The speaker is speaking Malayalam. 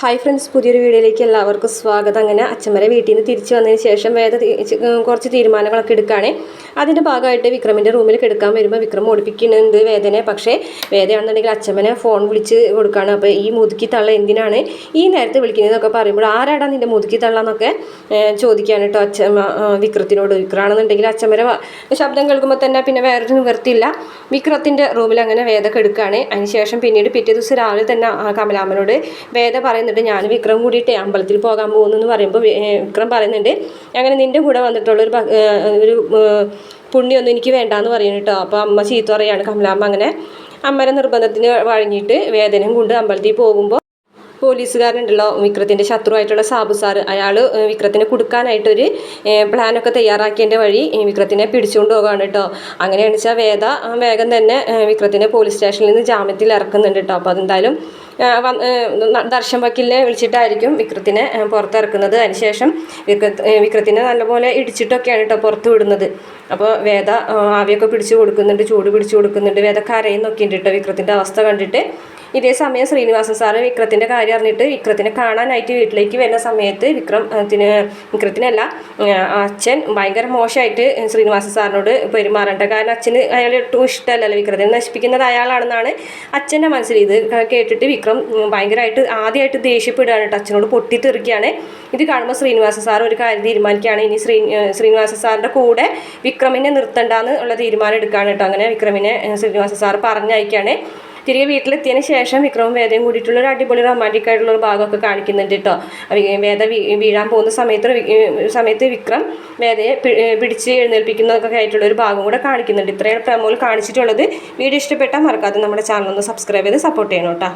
ഹായ് ഫ്രണ്ട്സ് പുതിയൊരു വീഡിയോയിലേക്ക് എല്ലാവർക്കും സ്വാഗതം. അങ്ങനെ അച്ഛമ്മരെ വീട്ടിൽ നിന്ന് തിരിച്ചു വന്നതിന് ശേഷം വേദ കുറച്ച് തീരുമാനങ്ങളൊക്കെ എടുക്കുകയാണേ. അതിന്റെ ഭാഗമായിട്ട് വിക്രമിന്റെ റൂമിൽ കിടക്കാൻ വരുമ്പോൾ വിക്രം ഓടിപ്പിക്കുന്നുണ്ട് വേദനയെ പക്ഷേ വേദയാണെന്നുണ്ടെങ്കിൽ അച്ഛമ്മനെ ഫോൺ വിളിച്ച് കൊടുക്കുകയാണ്. അപ്പോൾ ഈ മുതുക്കി തള്ള എന്തിനാണ് ഈ നേരത്തെ വിളിക്കുന്നതെന്നൊക്കെ പറയുമ്പോൾ ആരാടാ നിന്റെ മുതുക്കി തള്ള എന്നൊക്കെ ചോദിക്കുകയാണ് കേട്ടോ അച്ഛമ്മ വിക്രത്തിനോട്. വിക്രമാണെന്നുണ്ടെങ്കിൽ അച്ഛമ്മരെ ശബ്ദം കേൾക്കുമ്പോൾ തന്നെ പിന്നെ വേറൊരു നിവൃത്തിയില്ല. വിക്രത്തിന്റെ റൂമിൽ അങ്ങനെ വേദ കെടുക്കുകയാണ്. അതിനുശേഷം പിന്നീട് പിറ്റേ ദിവസം രാവിലെ തന്നെ കമലാമ്മനോട് വേദ പറയുന്നുണ്ട് ഞാൻ വിക്രം കൂടിയിട്ട് അമ്പലത്തിൽ പോകാൻ പോകുന്നു എന്ന് പറയുമ്പോൾ വിക്രം പറയുന്നുണ്ട് അങ്ങനെ നിന്റെ കൂടെ വന്നിട്ടുള്ള ഒരു പുണ്യൊന്നും ഒരു ഏ, പുണ്യമൊന്നും എനിക്ക് വേണ്ടാന്ന് പറയുന്നു കേട്ടോ അപ്പോൾ അമ്മ ചീത്ത പറയാണ് കമലാമ്മ അങ്ങനെ അമ്മയുടെ നിർബന്ധത്തിന് വഴങ്ങിയിട്ട് വേദനയും കൊണ്ട് അമ്പലത്തിൽ പോകുമ്പോൾ പോലീസുകാരനുണ്ടല്ലോ വിക്രത്തിന്റെ ശത്രുവായിട്ടുള്ള സാബു സാർ. അയാൾ വിക്രത്തിനെ കൊടുക്കാനായിട്ടൊരു പ്ലാനൊക്കെ തയ്യാറാക്കിയതിന്റെ വഴി വിക്രത്തിനെ പിടിച്ചുകൊണ്ട് പോകാണ് കേട്ടോ അങ്ങനെയാണ് വെച്ചാൽ വേദ വേഗം തന്നെ വിക്രത്തിനെ പോലീസ് സ്റ്റേഷനിൽ നിന്ന് ജാമ്യത്തിൽ ഇറക്കുന്നുണ്ട് കേട്ടോ അപ്പോൾ അതെന്തായാലും ദർശൻ വക്കീലിനെ വിളിച്ചിട്ടായിരിക്കും വിക്രത്തിനെ പുറത്തിറക്കുന്നത്. അതിനുശേഷം വിക്രത്ത് വിക്രത്തിനെ നല്ലപോലെ ഇടിച്ചിട്ടൊക്കെയാണ് കേട്ടോ പുറത്ത് വിടുന്നത്. അപ്പോൾ വേദ ആവിയൊക്കെ പിടിച്ചു കൊടുക്കുന്നുണ്ട് ചൂട് പിടിച്ചു കൊടുക്കുന്നുണ്ട്. വേദ കരയുന്നൊക്കെ ഉണ്ട് കേട്ടോ വിക്രത്തിന്റെ അവസ്ഥ കണ്ടിട്ട്. ഇതേ സമയം ശ്രീനിവാസൻ സാറ് വിക്രത്തിന്റെ കാര്യം അറിഞ്ഞിട്ട് വിക്രത്തിനെ കാണാനായിട്ട് വീട്ടിലേക്ക് വരുന്ന സമയത്ത് വിക്രം ത്തിന് വിക്രത്തിനല്ല അച്ഛൻ ഭയങ്കര മോശമായിട്ട് ശ്രീനിവാസൻ സാറിനോട് പെരുമാറേണ്ട. കാരണം അച്ഛന് അയാൾ ഒട്ടും ഇഷ്ടമല്ലല്ലോ. വിക്രത്തിനെ നശിപ്പിക്കുന്നത് അയാളാണെന്നാണ് അച്ഛന്റെ മനസ്സിൽ ഇത് കേട്ടിട്ട് വിക്രം ഭയങ്കരമായിട്ട് ആദ്യമായിട്ട് ദേഷ്യപ്പെടുകയാണ് കേട്ടോ. അച്ഛനോട് പൊട്ടിത്തെറിക്കുകയാണ്. ഇത് കാണുമ്പോൾ ശ്രീനിവാസ സാർ ഒരു കാര്യം തീരുമാനിക്കുകയാണ്. ഇനി ശ്രീ ശ്രീനിവാസ സാറിന്റെ കൂടെ വിക്രമിനെ നിർത്തണ്ടെന്ന് ഉള്ള തീരുമാനം എടുക്കുകയാണ് കേട്ടോ. അങ്ങനെ വിക്രമിനെ ശ്രീനിവാസ സാർ പറഞ്ഞയക്കുകയാണ്. തിരികെ വീട്ടിലെത്തിയതിന് ശേഷം വിക്രമും വേദയും കൂടിയിട്ടുള്ള ഒരു അടിപൊളി റൊമാന്റിക് ആയിട്ടുള്ള ഒരു ഭാഗമൊക്കെ കാണിക്കുന്നുണ്ട് കേട്ടോ. വേദ വീഴാൻ പോകുന്ന സമയത്ത് സമയത്ത് വിക്രം വേദയെ പിടിച്ച് എഴുന്നേൽപ്പിക്കുന്നതൊക്കെ ആയിട്ടുള്ള ഒരു ഭാഗം കൂടെ കാണിക്കുന്നുണ്ട്. ഇത്രയും പ്രമോൾ കാണിച്ചിട്ടുള്ളത്. വീഡിയോ ഇഷ്ടപ്പെട്ടാൽ മറക്കാതെ നമ്മുടെ ചാനൽ ഒന്ന് സബ്സ്ക്രൈബ് ചെയ്ത് സപ്പോർട്ട് ചെയ്യണം കേട്ടോ.